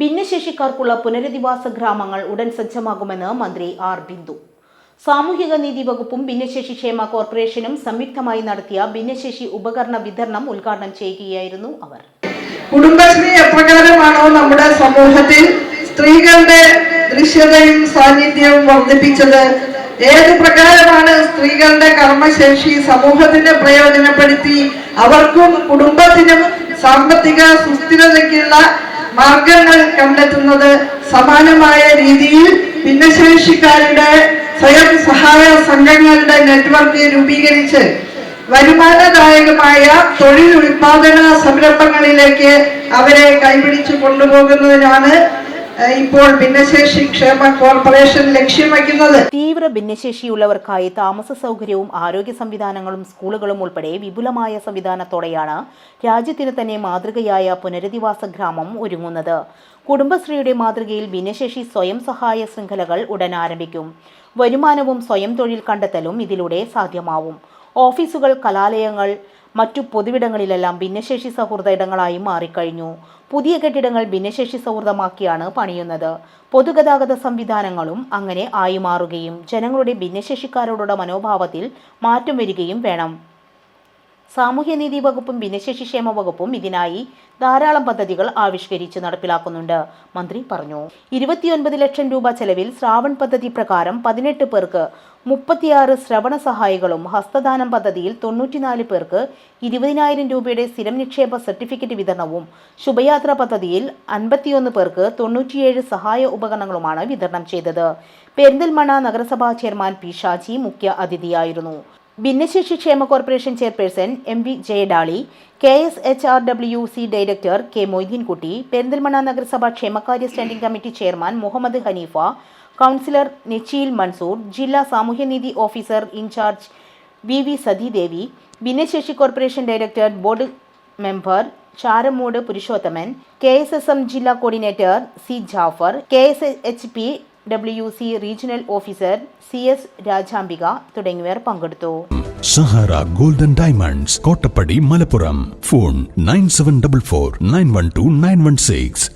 ഭിന്നശേഷിക്കാർക്കുള്ള പുനരധിവാസ ഗ്രാമങ്ങൾ ഉടൻ സജ്ജമാകുമെന്ന് മന്ത്രി ആർ ബിന്ദു. സാമൂഹിക നീതി വകുപ്പും ഭിന്നശേഷി ക്ഷേമ കോർപ്പറേഷനും സംയുക്തമായി നടത്തിയ ഭിന്നശേഷി ഉപകരണ വിതരണം ഉദ്ഘാടനം ചെയ്യുകയായിരുന്നു അവർ. കുടുംബശ്രീ എപ്രകാരമാണോ നമ്മുടെ സമൂഹത്തിൽ സ്ത്രീകളുടെ ദൃശ്യതയും സാന്നിധ്യവും വർദ്ധിപ്പിച്ചത്? ഏത് പ്രകാരമാണ് സ്ത്രീകളുടെ കർമ്മശേഷി സമൂഹത്തിന് പ്രയോജനപ്പെടുത്തി അവർക്കും കുടുംബത്തിനും സാമ്പത്തിക സുസ്ഥിരതയ്ക്കുള്ള മാർഗങ്ങൾ കണ്ടെത്തുന്നത് സമാനമായ രീതിയിൽ ഭിന്നശേഷിക്കാരുടെ സ്വയം സഹായ സംഘങ്ങളുടെ നെറ്റ്വർക്ക് രൂപീകരിച്ച് വരുമാനദായകമായ തൊഴിൽ ഉൽപാദന സംരംഭങ്ങളിലേക്ക് അവരെ കൈപിടിച്ചു കൊണ്ടുപോകുന്നതിനാണ് ഇപ്പോൾ ഭിന്നശേഷി ക്ഷേമ കോർപ്പറേഷൻ ലക്ഷ്യം വയ്ക്കുന്നത്. തീവ്ര ഭിന്നശേഷിയുള്ളവർക്കായി താമസ സൗകര്യവും ആരോഗ്യ സംവിധാനങ്ങളും സ്കൂളുകളും ഉൾപ്പെടെ വിപുലമായ സംവിധാനത്തോടെയാണ് രാജ്യത്തിന് തന്നെ മാതൃകയായ പുനരധിവാസ ഗ്രാമം ഒരുങ്ങുന്നത്. കുടുംബശ്രീയുടെ മാതൃകയിൽ ഭിന്നശേഷി സ്വയം സഹായ ശൃംഖലകൾ ഉടൻ ആരംഭിക്കും. വരുമാനവും സ്വയം തൊഴിൽ കണ്ടെത്തലും ഇതിലൂടെ സാധ്യമാവും. ഓഫീസുകൾ കലാലയങ്ങൾ മറ്റു പൊതുവിടങ്ങളിലെല്ലാം ഭിന്നശേഷി സൗഹൃദ ഇടങ്ങളായി മാറിക്കഴിഞ്ഞു. പുതിയ കെട്ടിടങ്ങൾ ഭിന്നശേഷി സൗഹൃദമാക്കിയാണ് പണിയുന്നത്. പൊതുഗതാഗത സംവിധാനങ്ങളും അങ്ങനെ ആയി മാറുകയും ജനങ്ങളുടെ ഭിന്നശേഷിക്കാരോടുള്ള മനോഭാവത്തിൽ മാറ്റം വരികയും വേണം. സാമൂഹ്യനീതി വകുപ്പും ഭിന്നശേഷി ക്ഷേമ വകുപ്പും ഇതിനായി ധാരാളം പദ്ധതികൾ ആവിഷ്കരിച്ച് നടപ്പിലാക്കുന്നുണ്ട്. മന്ത്രി പറഞ്ഞു ഇരുപത്തിയൊൻപത് ലക്ഷം രൂപ ചെലവിൽ ശ്രാവൺ പദ്ധതി പ്രകാരം പതിനെട്ട് പേർക്ക് മുപ്പത്തിയാറ് ശ്രവണ സഹായികളും ഹസ്തദാനം പദ്ധതിയിൽ തൊണ്ണൂറ്റിനാല് പേർക്ക് ഇരുപതിനായിരം രൂപയുടെ സ്ഥിരം നിക്ഷേപ സർട്ടിഫിക്കറ്റ് വിതരണവും ശുഭയാത്ര പദ്ധതിയിൽ അൻപത്തിയൊന്ന് പേർക്ക് തൊണ്ണൂറ്റിയേഴ് സഹായ ഉപകരണങ്ങളുമാണ് വിതരണം ചെയ്തത്. പെരിന്തൽമണ്ണ നഗരസഭാ ചെയർമാൻ പി ഷാജി മുഖ്യ അതിഥിയായിരുന്നു. ഭിന്നശേഷി ക്ഷേമ corporation chairperson M V Jayadali K S H R W C director K Moideenkutty Perinthalmanna നഗരസഭ ക്ഷേമകാര്യ standing committee chairman Muhammed Haneefa councillor Nechiyil Mansoor ജില്ലാ സാമൂഹ്യനീതി officer in charge V V Sathidevi ഭിന്നശേഷി corporation director board member Charamoodu Purushothaman K S S M ജില്ലാ coordinator C Jafar K S H P W C regional officer C S Rajambika തുടങ്ങിയവർ പങ്കെടുത്തു. Sahara golden diamonds Kottappadi Malappuram. Phone nine seven double four nine one two nine one six